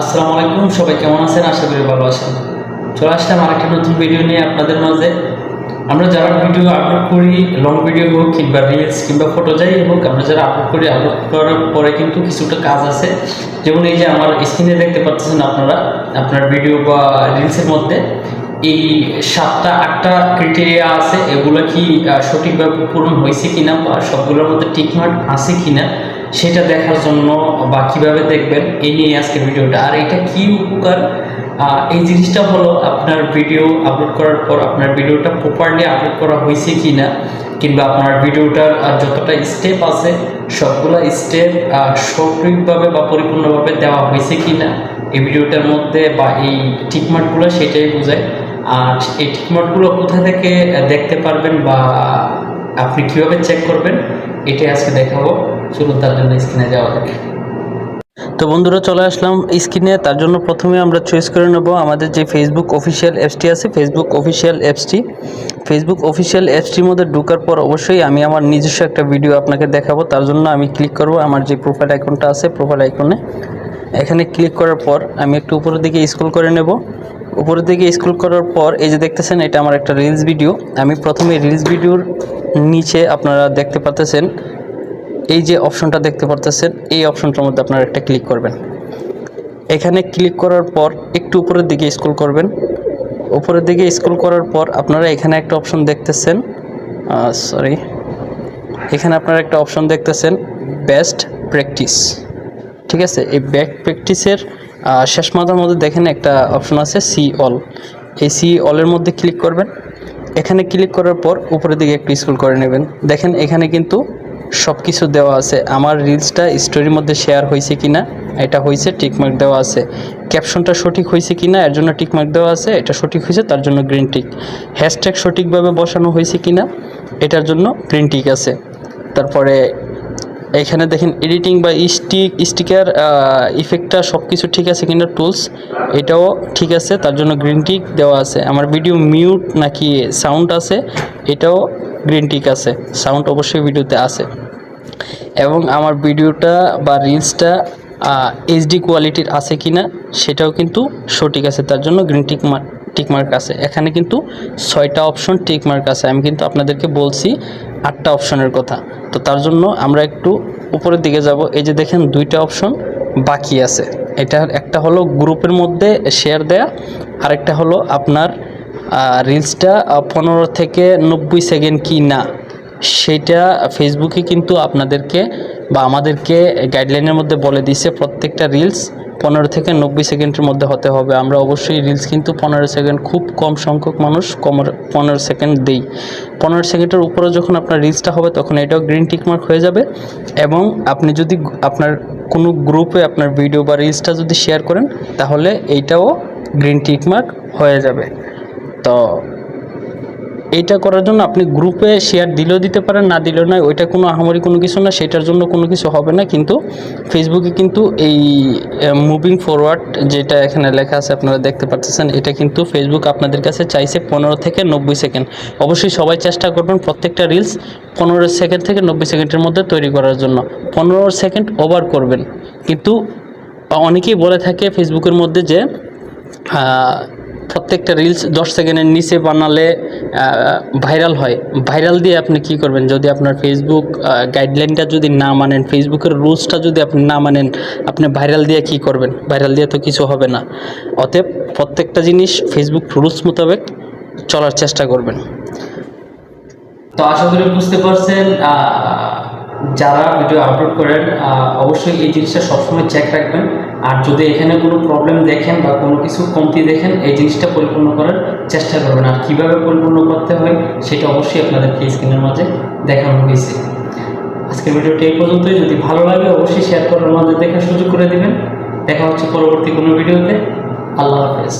আসসালামু আলাইকুম, সবাই কেমন আছেন? আশা করি ভালো আছেন। চলে আসলাম আরেকটা নতুন ভিডিও নিয়ে আপনাদের মাঝে। আমরা যারা ভিডিও আপলোড করি লং ভিডিও হোক কিংবা রিলস কিংবা ফটো যাই হোক, আমরা যারা আপলোড করি আপলোড করার পরে কিন্তু কিছুটা কাজ আছে। যেমন এই যে আমার স্ক্রিনে দেখতে পাচ্ছেন আপনারা, আপনার ভিডিও বা রিলসের মধ্যে, এই সাতটা, আটটা ক্রিটেরিয়া আছে। এগুলো কি সঠিকভাবে পূরণ হয়েছে কিনা বা সবগুলোর মধ্যে টিকমার্ক আছে কিনা সেটা দেখার জন্য বা কীভাবে দেখবেন, এই নিয়ে আজকে ভিডিওটা। আর এটা কি উপকার? এই জিনিসটা হলো আপনার ভিডিও আপলোড করার পর আপনার ভিডিওটা প্রপারলি আপলোড করা হয়েছে কি না কিংবা আপনার ভিডিওটার যতটা স্টেপ আছে, সবগুলো স্টেপ সঠিকভাবে বা পরিপূর্ণভাবে দেওয়া হয়েছে কি না এই ভিডিওটার মধ্যে বা এই টিকমার্কগুলো সেটাই বোঝায়। আর এই টিকমার্কগুলো কোথা থেকে দেখতে পারবেন বা আপনি কীভাবে চেক করবেন, এটাই আজকে দেখাবো। চলুন তার জন্য স্ক্রিনে যাওয়া যাক তো বন্ধুরা চলে আসলাম স্ক্রিনে, তার জন্য প্রথমে আমরা চয়েস করে নেব আমাদের যে ফেসবুক অফিসিয়াল অ্যাপসটি আছে ফেসবুক অফিসিয়াল অ্যাপসটি ফেসবুক অফিসিয়াল অ্যাপসটির মধ্যে ঢোকার পর অবশ্যই আমি আমার নিজস্ব একটা ভিডিও আপনাকে দেখাবো। তার জন্য আমি ক্লিক করব, আমার যে প্রোফাইল আইকনটা আছে প্রোফাইল আইকনে এখানে ক্লিক করার পর আমি একটু উপরের দিকে স্ক্রল করে নেব। উপরের দিকে স্ক্রল করার পর এই যে দেখতেছেন, এটা আমার একটা রিলস ভিডিও আমি প্রথমে রিলস ভিডিওর নিচে আপনারা দেখতে পাচ্ছেন এই যে অপশনটা দেখতে পারতেছেন, এই অপশনটার মধ্যে আপনারা একটা ক্লিক করবেন। এখানে ক্লিক করার পর একটু উপরের দিকে স্ক্রল করবেন। উপরের দিকে স্ক্রল করার পর আপনারা এখানে একটা অপশন দেখতেছেন। সরি এখানে আপনারা একটা অপশন দেখতেছেন বেস্ট প্র্যাকটিস ঠিক আছে? এই ব্যাক প্র্যাকটিসের শেষ মাথার মধ্যে দেখেন একটা অপশন আছে সি অল এই সি অলের মধ্যে ক্লিক করবেন। এখানে ক্লিক করার পর উপরের দিকে একটু স্ক্রল করে নেবেন। দেখেন এখানে কিন্তু সব কিছু দেওয়া আছে। আমার রিলসটা স্টোরির মধ্যে শেয়ার হয়েছে কিনা, এটা হয়েছে টিকমার্ক দেওয়া আছে। ক্যাপশনটা সঠিক হয়েছে কি না এর জন্য টিকমার্ক দেওয়া আছে, এটা সঠিক হয়েছে, তার জন্য গ্রিন টিক হ্যাশট্যাগ সঠিকভাবে বসানো হয়েছে কি না এটার জন্য গ্রিন টিক আছে। তারপরে এখানে দেখেন এডিটিং বা স্টিক স্টিকার ইফেক্টটা সব কিছু ঠিক আছে কিনা টুলস এটাও ঠিক আছে, তার জন্য গ্রিন টিক দেওয়া আছে। আমার ভিডিও মিউট নাকি সাউন্ড আছে, এটাও গ্রিন টিক আছে সাউন্ড অবশ্যই ভিডিওতে আছে। এবং আমার ভিডিওটা বা রিলসটা এইচডি কোয়ালিটির আছে কিনা, সেটাও কিন্তু সঠিক আছে, তার জন্য গ্রিন টিক মার্ক টিকমার্ক আছে। এখানে কিন্তু ছয়টা অপশন টিকমার্ক আছে, আমি কিন্তু আপনাদেরকে বলছি আটটা অপশনের কথা। তো তার জন্য আমরা একটু উপরের দিকে যাব, এই যে দেখেন দুইটা অপশন বাকি আছে। এটা একটা হলো গ্রুপের মধ্যে শেয়ার দেয়া, আরেকটা হলো আপনার রিলসটা পনেরো থেকে নব্বই সেকেন্ড কি না, সেটা ফেসবুকে কিন্তু আপনাদেরকে বা আমাদেরকে গাইডলাইনের মধ্যে বলে দিছে প্রত্যেকটা রিলস পনেরো থেকে নব্বই সেকেন্ডের মধ্যে হতে হবে। আমরা অবশ্যই রিলস কিন্তু পনেরো সেকেন্ড খুব কম সংখ্যক মানুষ কমর পনেরো সেকেন্ড দেই। পনেরো সেকেন্ডের উপরে যখন আপনার রিলসটা হবে, তখন এটাও গ্রিন টিকমার্ক হয়ে যাবে এবং আপনি যদি আপনার কোনো গ্রুপে আপনার ভিডিও বা রিলসটা যদি শেয়ার করেন, তাহলে এইটাও গ্রিন টিকমার্ক হয়ে যাবে। তো এইটা করার জন্য আপনি গ্রুপে শেয়ার দিলেও দিতে পারেন, না দিলেও নয়, ওইটা কোনো আহামরি কোনো কিছু না, সেটার জন্য কোনো কিছু হবে না, কিন্তু ফেসবুকে কিন্তু এই মুভিং ফরওয়ার্ড যেটা এখানে লেখা আছে, আপনারা দেখতে পাচ্ছেন, এটা কিন্তু ফেসবুক আপনাদের কাছে চাইছে পনেরো থেকে নব্বই সেকেন্ড অবশ্যই সবাই চেষ্টা করবেন প্রত্যেকটা রিলস পনেরো সেকেন্ড থেকে নব্বই সেকেন্ডের মধ্যে তৈরি করার জন্য। পনেরো সেকেন্ড ওভার করবেন। কিন্তু অনেকেই বলে থাকে ফেসবুকের মধ্যে যে প্রত্যেকটা রিলস দশ সেকেন্ডের নিচে বানালে ভাইরাল হয়। ভাইরাল দিয়ে আপনি কি করবেন? যদি আপনার ফেসবুক গাইডলাইনটা যদি না মানেন ফেসবুকের রুলসটা যদি আপনি না মানেন, আপনি ভাইরাল দিয়ে কি করবেন? ভাইরাল দিয়ে তো কিছু হবে না। অতএব প্রত্যেকটা জিনিস ফেসবুক রুলস মোতাবেক চলার চেষ্টা করবেন। তো আশা করি বুঝতে পারছেন যারা ভিডিও আপলোড করেন অবশ্যই এই জিনিসটা সবসময় চেক রাখবেন। আর যদি এখানে কোনো প্রবলেম দেখেন বা কোনো কিছু কমতি দেখেন, এই জিনিসটা পরিপূর্ণ করার চেষ্টা করবেন। আর কীভাবে পরিপূর্ণ করতে হয়, সেটা অবশ্যই আপনাদেরকে স্ক্রিনের মাঝে দেখানো হয়েছে। আজকের ভিডিওটি এই পর্যন্তই। যদি ভালো লাগে, অবশ্যই শেয়ার করার মাঝে দেখার সুযোগ করে দেবেন। দেখা হচ্ছে পরবর্তী কোনো ভিডিওতে। আল্লাহ হাফেজ।